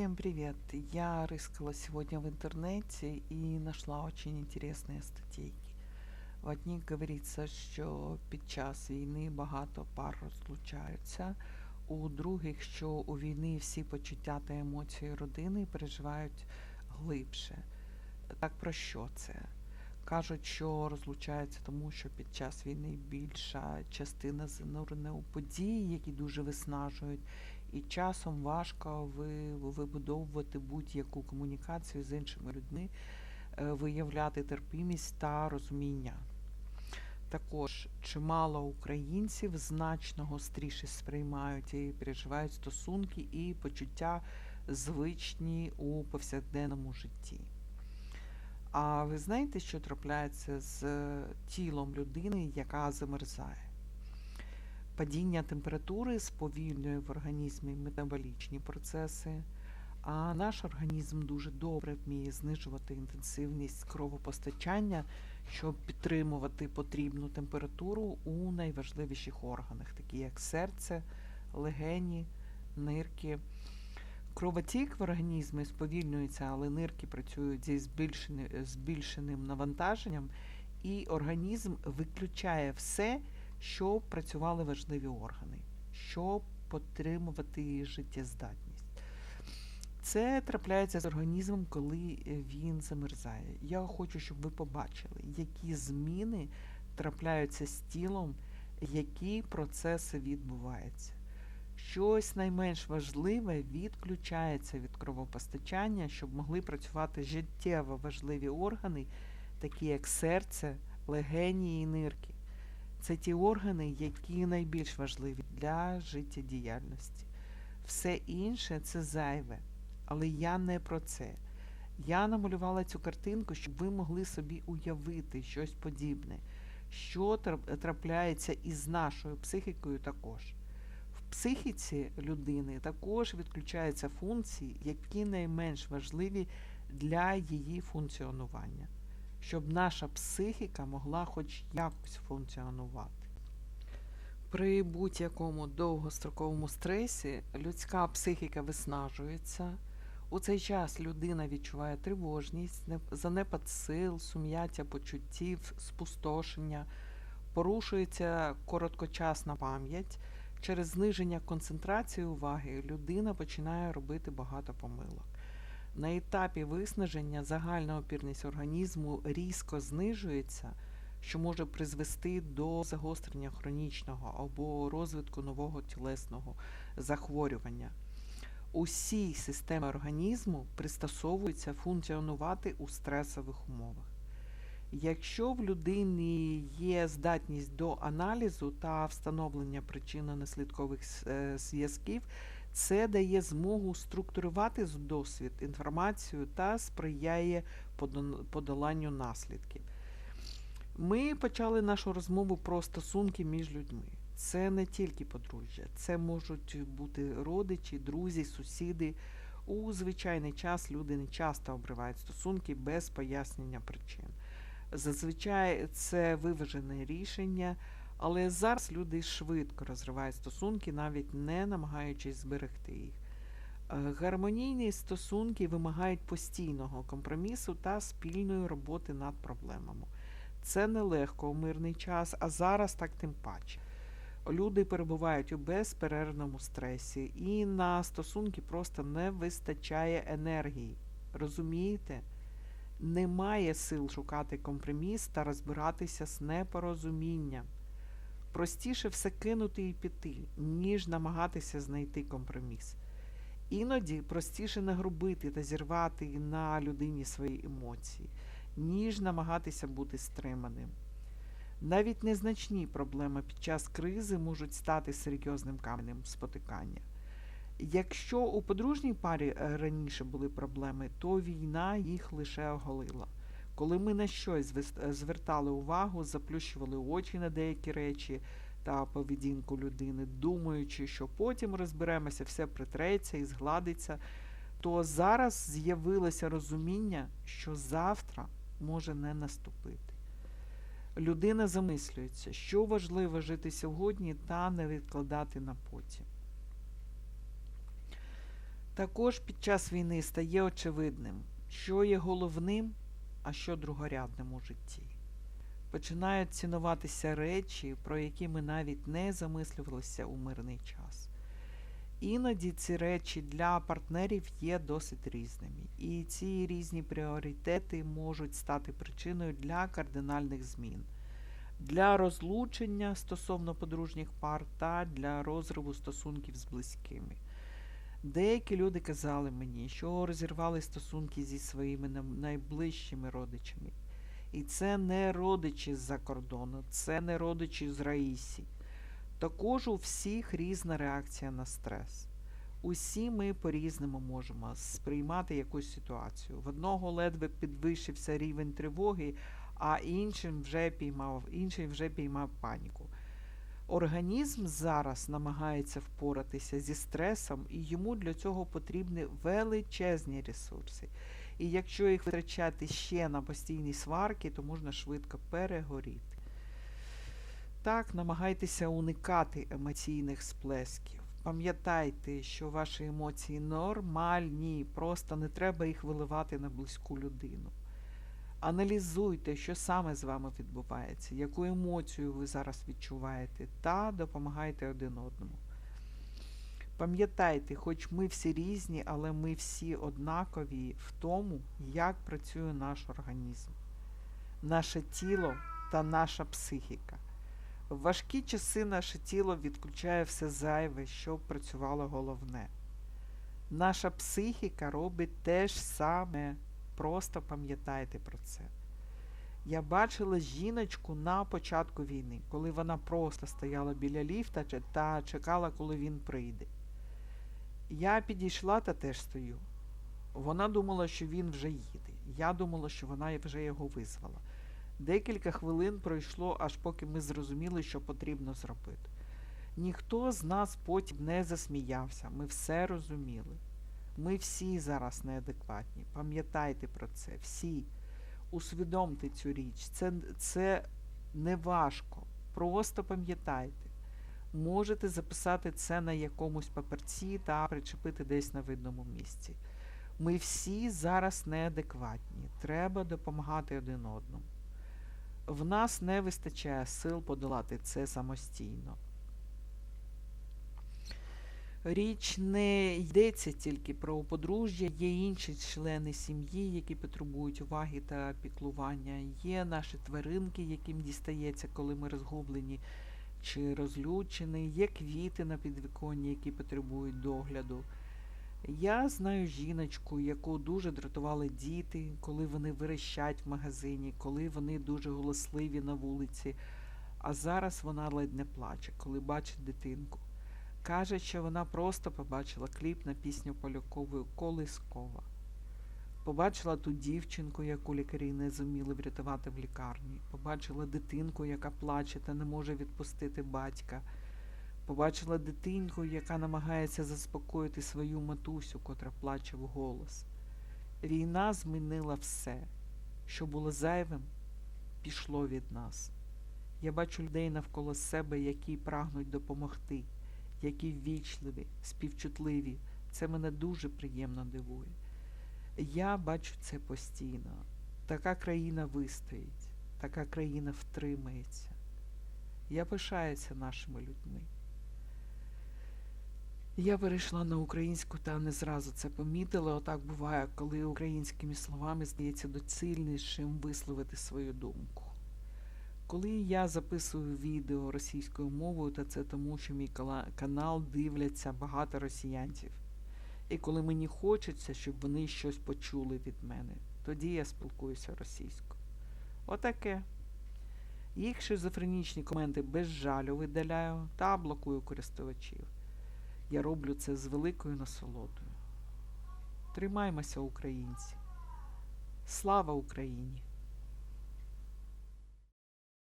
Всем привет! Я рыскала сегодня в интернете и нашла очень интересные статейки. В одних говориться, що під час війни багато пар розлучаються, у других, що у війни всі почуття та емоції родини переживають глибше. Так про що це? Кажуть, що розлучаються тому, що під час війни більша частина занурена у події, які дуже виснажують, і часом важко вибудовувати будь-яку комунікацію з іншими людьми, е, виявляти терпімість та розуміння. Також чимало українців значно гостріше сприймають і переживають стосунки і почуття звичні у повсякденному житті. А ви знаєте, що трапляється з тілом людини, яка замерзає? Падіння температури сповільнює в організмі метаболічні процеси, а наш організм дуже добре вміє знижувати інтенсивність кровопостачання, щоб підтримувати потрібну температуру у найважливіших органах, такі як серце, легені, нирки. Кровотік в організмі сповільнюється, але нирки працюють зі збільшеним, навантаженням, і організм виключає все, щоб працювали важливі органи, щоб підтримувати життєздатність. Це трапляється з організмом, коли він замерзає. Я хочу, щоб ви побачили, які зміни трапляються з тілом, які процеси відбуваються. Щось найменш важливе відключається від кровопостачання, щоб могли працювати життєво важливі органи, такі як серце, легені і нирки. Це ті органи, які найбільш важливі для життєдіяльності. Все інше це зайве. Але я не про це. Я намалювала цю картинку, щоб ви могли собі уявити щось подібне, що трапляється із нашою психікою також. В психіці людини також відключаються функції, які найменш важливі для її функціонування, щоб наша психіка могла хоч якось функціонувати. При будь-якому довгостроковому стресі людська психіка виснажується. У цей час людина відчуває тривожність, занепад сил, сум'яття почуттів, спустошення, порушується короткочасна пам'ять. Через зниження концентрації уваги людина починає робити багато помилок. На етапі виснаження загальна опірність організму різко знижується, що може призвести до загострення хронічного або розвитку нового тілесного захворювання. Усі системи організму пристосовуються функціонувати у стресових умовах. Якщо в людини є здатність до аналізу та встановлення причинно-наслідкових е, зв'язків, це дає змогу структурувати досвід, інформацію та сприяє подоланню наслідків. Ми почали нашу розмову про стосунки між людьми. Це не тільки подружжя, це можуть бути родичі, друзі, сусіди. У звичайний час люди не часто обривають стосунки без пояснення причин. Зазвичай це виважене рішення, але зараз люди швидко розривають стосунки, навіть не намагаючись зберегти їх. Е, Гармонійні стосунки вимагають постійного компромісу та спільної роботи над проблемами. Це нелегко у мирний час, а зараз так тим паче. Люди перебувають у безперервному стресі, і на стосунки просто не вистачає енергії. Розумієте? Немає сил шукати компроміс та розбиратися з непорозумінням. Простіше все кинути і піти, ніж намагатися знайти компроміс. Іноді простіше нагрубити та зірвати на людині свої емоції, ніж намагатися бути стриманим. Навіть незначні проблеми під час кризи можуть стати серйозним каменем спотикання. Якщо у подружній парі раніше були проблеми, то війна їх лише оголила. Коли ми на щось е, звертали увагу, заплющували очі на деякі речі та поведінку людини, думаючи, що потім розберемося, все притреться і згладиться, то зараз з'явилося розуміння, що завтра може не наступити. Людина замислюється, що важливо жити сьогодні та не відкладати на потім. Також під час війни стає очевидним, що є головним, а що другорядним у житті. Починають цінуватися речі, про які ми навіть не замислювалися у мирний час. Іноді ці речі для партнерів є досить різними, і ці різні пріоритети можуть стати причиною для кардинальних змін, для розлучення стосовно подружніх пар та для розриву стосунків з близькими. Деякі люди казали мені, що розірвали стосунки зі своїми найближчими родичами. І це не родичі з-за кордону, це не родичі з Раїсі. Також у всіх різна реакція на стрес. Усі ми по-різному можемо сприймати якусь ситуацію. В одного ледве підвищився рівень тривоги, а іншим вже піймав, інший вже піймав паніку. Організм зараз намагається впоратися зі стресом, і йому для цього потрібні величезні ресурси. І якщо їх витрачати ще на постійні сварки, то можна швидко перегоріти. Так, намагайтеся уникати емоційних сплесків. Пам'ятайте, що ваші емоції нормальні, просто не треба їх виливати на близьку людину. Аналізуйте, що саме з вами відбувається, яку емоцію ви зараз відчуваєте, та допомагайте один одному. Пам'ятайте, хоч ми всі різні, але ми всі однакові в тому, як працює наш організм, наше тіло та наша психіка. В важкі часи наше тіло відключає все зайве, щоб працювало головне. Наша психіка робить те ж саме. Просто пам'ятайте про це. Я бачила жіночку на початку війни, коли вона просто стояла біля ліфта та чекала, коли він прийде. Я підійшла та теж стою. Вона думала, що він вже їде. Я думала, що вона вже його визвала. Декілька хвилин пройшло, аж поки ми зрозуміли, що потрібно зробити. Ніхто з нас потім не засміявся, ми все розуміли. Ми всі зараз неадекватні. Пам'ятайте про це, всі. Усвідомте цю річ. Це, це не важко. Просто пам'ятайте. Можете записати це на якомусь паперці та причепити десь на видному місці. Ми всі зараз неадекватні. Треба допомагати один одному. В нас не вистачає сил подолати це самостійно. Річ не йдеться тільки про подружжя, є інші члени сім'ї, які потребують уваги та піклування. Є наші тваринки, яким дістається, коли ми розгублені чи розлючені, є квіти на підвіконні, які потребують догляду. Я знаю жіночку, яку дуже дратували діти, коли вони верещать в магазині, коли вони дуже голосливі на вулиці, а зараз вона ледь не плаче, коли бачить дитинку. Каже, що вона просто побачила кліп на пісню Полякової Колискова. Побачила ту дівчинку, яку лікарі не зуміли врятувати в лікарні. Побачила дитинку, яка плаче та не може відпустити батька. Побачила дитинку, яка намагається заспокоїти свою матусю, котра плаче вголос. Війна змінила все, що було зайвим, пішло від нас. Я бачу людей навколо себе, які прагнуть допомогти, які ввічливі, співчутливі. Це мене дуже приємно дивує. Я бачу це постійно. Така країна вистоїть, така країна втримається. Я пишаюся нашими людьми. Я перейшла на українську та не зразу це помітила. Отак буває, коли українськими словами здається доцільнішим висловити свою думку. Коли я записую відео російською мовою, то це тому, що мій канал дивляться багато росіянців. І коли мені хочеться, щоб вони щось почули від мене, тоді я спілкуюся російською. Отаке. Їх шизофренічні коменти без жалю видаляю та блокую користувачів. Я роблю це з великою насолодою. Тримаймося, українці. Слава Україні!